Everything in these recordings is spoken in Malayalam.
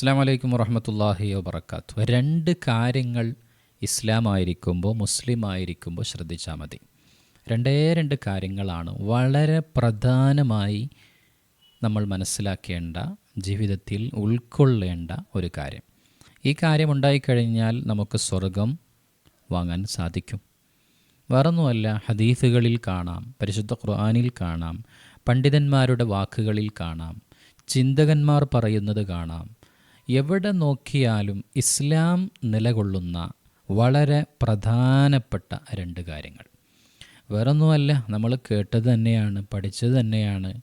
അസ്സാം വലൈക്കും വറഹമത്തല്ലാഹി വബർക്കാത്തു രണ്ട് കാര്യങ്ങൾ ഇസ്ലാം ആയിരിക്കുമ്പോൾ മുസ്ലിം ആയിരിക്കുമ്പോൾ ശ്രദ്ധിച്ചാൽ മതി. രണ്ടേ രണ്ട് കാര്യങ്ങളാണ് വളരെ പ്രധാനമായി നമ്മൾ മനസ്സിലാക്കേണ്ട ജീവിതത്തിൽ ഉൾക്കൊള്ളേണ്ട ഒരു കാര്യം. ഈ കാര്യം ഉണ്ടായിക്കഴിഞ്ഞാൽ നമുക്ക് സ്വർഗം വാങ്ങാൻ സാധിക്കും. വേറൊന്നുമല്ല ഹദീസുകളിൽ കാണാം പരിശുദ്ധ ഖുർആാനിൽ കാണാം പണ്ഡിതന്മാരുടെ വാക്കുകളിൽ കാണാം ചിന്തകന്മാർ പറയുന്നത് കാണാം എവിടെ നോക്കിയാലും ഇസ്ലാം നിലകൊള്ളുന്ന വളരെ പ്രധാനപ്പെട്ട രണ്ട് കാര്യങ്ങൾ. വേറൊന്നുമല്ല നമ്മൾ കേട്ടത് തന്നെയാണ് പഠിച്ചത് തന്നെയാണ്.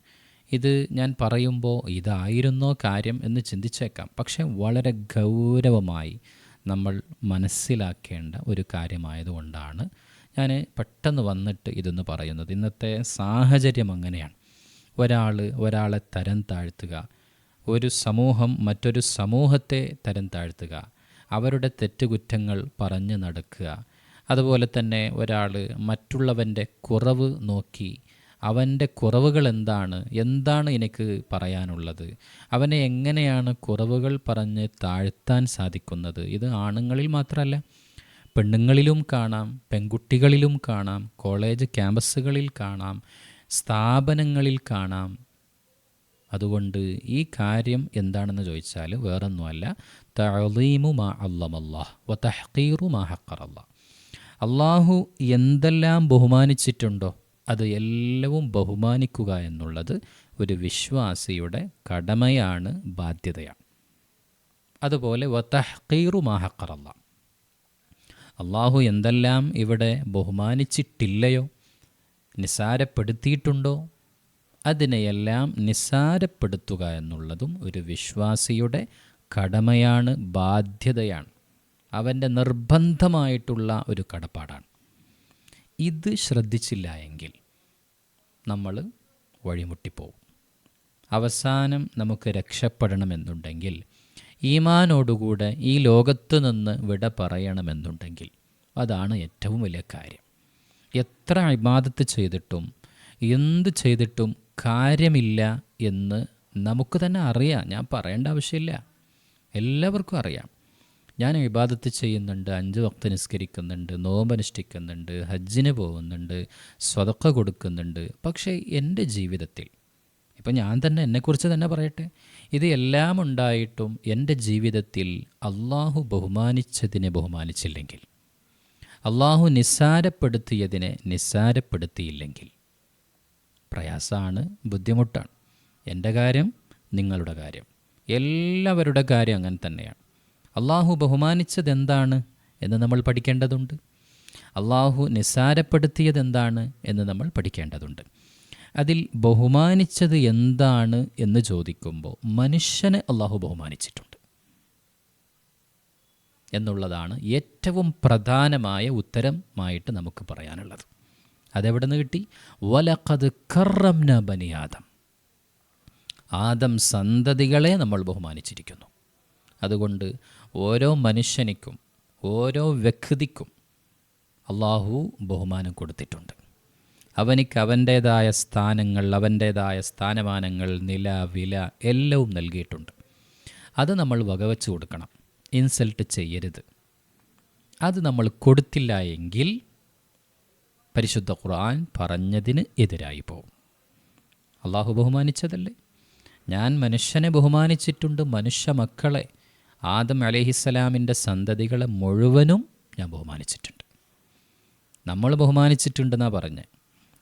ഇത് ഞാൻ പറയുമ്പോൾ ഇതായിരുന്നോ കാര്യം എന്ന് ചിന്തിച്ചേക്കാം. പക്ഷെ വളരെ ഗൗരവമായി നമ്മൾ മനസ്സിലാക്കേണ്ട ഒരു കാര്യമായതുകൊണ്ടാണ് ഞാൻ പെട്ടെന്ന് വന്നിട്ട് ഇതെന്ന് പറയുന്നത്. ഇന്നത്തെ സാഹചര്യം അങ്ങനെയാണ്. ഒരാൾ ഒരാളെ തരം താഴ്ത്തുക ഒരു സമൂഹം മറ്റൊരു സമൂഹത്തെ തരം താഴ്ത്തുക. അവരുടെ തെറ്റുകുറ്റങ്ങൾ പറഞ്ഞു നടക്കുക. അതുപോലെ തന്നെ ഒരാൾ മറ്റുള്ളവന്റെ കുറവ് നോക്കി. അവന്റെ കുറവുകൾ എന്താണ്? എന്താണ് എനിക്ക് പറയാനുള്ളത്? അവനെ എങ്ങനെയാണ് കുറവുകൾ പറഞ്ഞ് താഴ്ത്താൻ സാധിക്കുന്നത്? ഇത് ആണുങ്ങളിൽ മാത്രമല്ല പെണ്ണുങ്ങളിലും കാണാം പെൺകുട്ടികളിലും കാണാം കോളേജ് ക്യാമ്പസുകളിൽ കാണാം സ്ഥാപനങ്ങളിൽ കാണാം അതുകൊണ്ട് ഈ കാര്യം എന്താണെന്ന് ചോദിച്ചാൽ വേറൊന്നുമല്ല. തഴീമു മാ അള്ളമല്ലാഹ് വ തഹീറു മാ ഹക്കറല്ല അള്ളാഹു എന്തെല്ലാം ബഹുമാനിച്ചിട്ടുണ്ടോ അത് എല്ലാവും ബഹുമാനിക്കുക എന്നുള്ളത് ഒരു വിശ്വാസിയുടെ കടമയാണ് ബാധ്യതയാണ്. അതുപോലെ വ തഹീറു മാ ഹക്കറല്ല അള്ളാഹു എന്തെല്ലാം ഇവിടെ ബഹുമാനിച്ചിട്ടില്ലയോ നിസാരപ്പെടുത്തിയിട്ടുണ്ടോ അതിനെയെല്ലാം നിസ്സാരപ്പെടുത്തുക എന്നുള്ളതും ഒരു വിശ്വാസിയുടെ കടമയാണ് ബാധ്യതയാണ്. അവന്റെ നിർബന്ധമായിട്ടുള്ള ഒരു കടപ്പാടാണ്. ഇത് ശ്രദ്ധിച്ചില്ല എങ്കിൽ നമ്മൾ വഴിമുട്ടിപ്പോവും. അവസാനം നമുക്ക് രക്ഷപ്പെടണമെന്നുണ്ടെങ്കിൽ ഈമാനോടുകൂടെ ഈ ലോകത്ത് നിന്ന് വിട പറയണമെന്നുണ്ടെങ്കിൽ അതാണ് ഏറ്റവും വലിയ കാര്യം. എത്ര ഇബാദത്ത് ചെയ്തിട്ടും എന്ത് ചെയ്തിട്ടും കാര്യമില്ല എന്ന് നമുക്ക് തന്നെ അറിയാം. ഞാൻ പറയേണ്ട ആവശ്യമില്ല. എല്ലാവർക്കും അറിയാം. ഞാൻ ഇബാദത്ത് ചെയ്യുന്നുണ്ട് അഞ്ച് വക്ത നിസ്കരിക്കുന്നുണ്ട് നോമ്പനുഷ്ഠിക്കുന്നുണ്ട് ഹജ്ജിന് പോകുന്നുണ്ട് സ്വതക്ക കൊടുക്കുന്നുണ്ട്. പക്ഷേ എന്റെ ജീവിതത്തിൽ ഇപ്പം ഞാൻ തന്നെ എന്നെക്കുറിച്ച് തന്നെ പറയട്ടെ ഇത് എല്ലാം ഉണ്ടായിട്ടും എന്റെ ജീവിതത്തിൽ അള്ളാഹു ബഹുമാനിച്ചതിനെ ബഹുമാനിച്ചില്ലെങ്കിൽ അള്ളാഹു നിസ്സാരപ്പെടുത്തിയതിനെ നിസ്സാരപ്പെടുത്തിയില്ലെങ്കിൽ പ്രയാസമാണ് ബുദ്ധിമുട്ടാണ്. എന്റെ കാര്യം നിങ്ങളുടെ കാര്യം. എല്ലാവരുടെ കാര്യം അങ്ങനെ തന്നെയാണ്. അള്ളാഹു ബഹുമാനിച്ചത് എന്താണ് എന്ന് നമ്മൾ പഠിക്കേണ്ടതുണ്ട്. അള്ളാഹു നിസ്സാരപ്പെടുത്തിയത് എന്താണ് എന്ന് നമ്മൾ പഠിക്കേണ്ടതുണ്ട്. അതിൽ ബഹുമാനിച്ചത് എന്താണ് എന്ന് ചോദിക്കുമ്പോൾ മനുഷ്യനെ അള്ളാഹു ബഹുമാനിച്ചിട്ടുണ്ട്. എന്നുള്ളതാണ് ഏറ്റവും പ്രധാനമായ ഉത്തരമായിട്ട് നമുക്ക് പറയാനുള്ളത്. അതെവിടെ നിന്ന് കിട്ടി? വലക്കത് കറംന ബനിയാദം ആദം. സന്തതികളെ നമ്മൾ ബഹുമാനിച്ചിരിക്കുന്നു. അതുകൊണ്ട് ഓരോ മനുഷ്യനിക്കും ഓരോ വ്യക്തിക്കും അള്ളാഹു ബഹുമാനം കൊടുത്തിട്ടുണ്ട്. അവനിക്ക് അവന്റേതായ സ്ഥാനങ്ങൾ അവന്റേതായ സ്ഥാനമാനങ്ങൾ നില വില എല്ലാവും നൽകിയിട്ടുണ്ട്. അത് നമ്മൾ വകവെച്ച് കൊടുക്കണം. ഇൻസൾട്ട് ചെയ്യരുത്. അത് നമ്മൾ കൊടുത്തില്ല എങ്കിൽ പരിശുദ്ധ ഖുർആൻ പറഞ്ഞതിന് എതിരായി പോകും. അള്ളാഹു ബഹുമാനിച്ചതല്ലേ? ഞാൻ മനുഷ്യനെ ബഹുമാനിച്ചിട്ടുണ്ട് മനുഷ്യ മക്കളെ. ആദം അലഹിസ്സലാമിന്റെ സന്തതികളെ മുഴുവനും ഞാൻ ബഹുമാനിച്ചിട്ടുണ്ട്. നമ്മൾ ബഹുമാനിച്ചിട്ടുണ്ടെന്നാണ് പറഞ്ഞ്.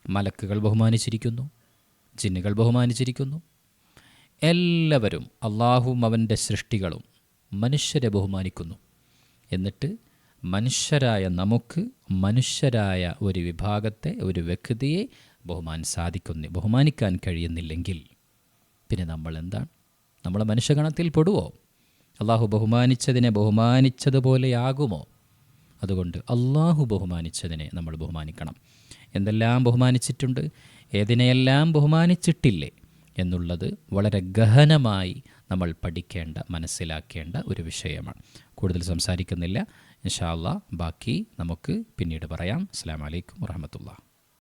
മലക്കുകൾ ബഹുമാനിച്ചിരിക്കുന്നു ജിന്നുകൾ ബഹുമാനിച്ചിരിക്കുന്നു. എല്ലാവരും അള്ളാഹുവും അവന്റെ സൃഷ്ടികളും മനുഷ്യരെ ബഹുമാനിക്കുന്നു. എന്നിട്ട് മനുഷ്യരായ നമുക്ക് മനുഷ്യരായ ഒരു വിഭാഗത്തെ ഒരു വ്യക്തിയെ ബഹുമാൻ സാധിക്കുന്നു ബഹുമാനിക്കാൻ കഴിയുന്നില്ലെങ്കിൽ പിന്നെ നമ്മൾ എന്താണ്? നമ്മൾ മനുഷ്യഗണത്തിൽ പെടുവോ? അള്ളാഹു ബഹുമാനിച്ചതിനെ ബഹുമാനിച്ചതുപോലെയാകുമോ? അതുകൊണ്ട് അള്ളാഹു ബഹുമാനിച്ചതിനെ നമ്മൾ ബഹുമാനിക്കണം. എന്തെല്ലാം ബഹുമാനിച്ചിട്ടുണ്ട്? ഏതിനെയെല്ലാം ബഹുമാനിച്ചിട്ടില്ലേ? എന്നുള്ളത് വളരെ ഗഹനമായി നമ്മൾ പഠിക്കേണ്ട മനസ്സിലാക്കേണ്ട ഒരു വിഷയമാണ്. കൂടുതൽ സംസാരിക്കുന്നില്ല. ഇൻഷാ ബാക്കി നമുക്ക് പിന്നീട് പറയാം. അസ്സാം വലൈക്കും വാഹമത്തുള്ള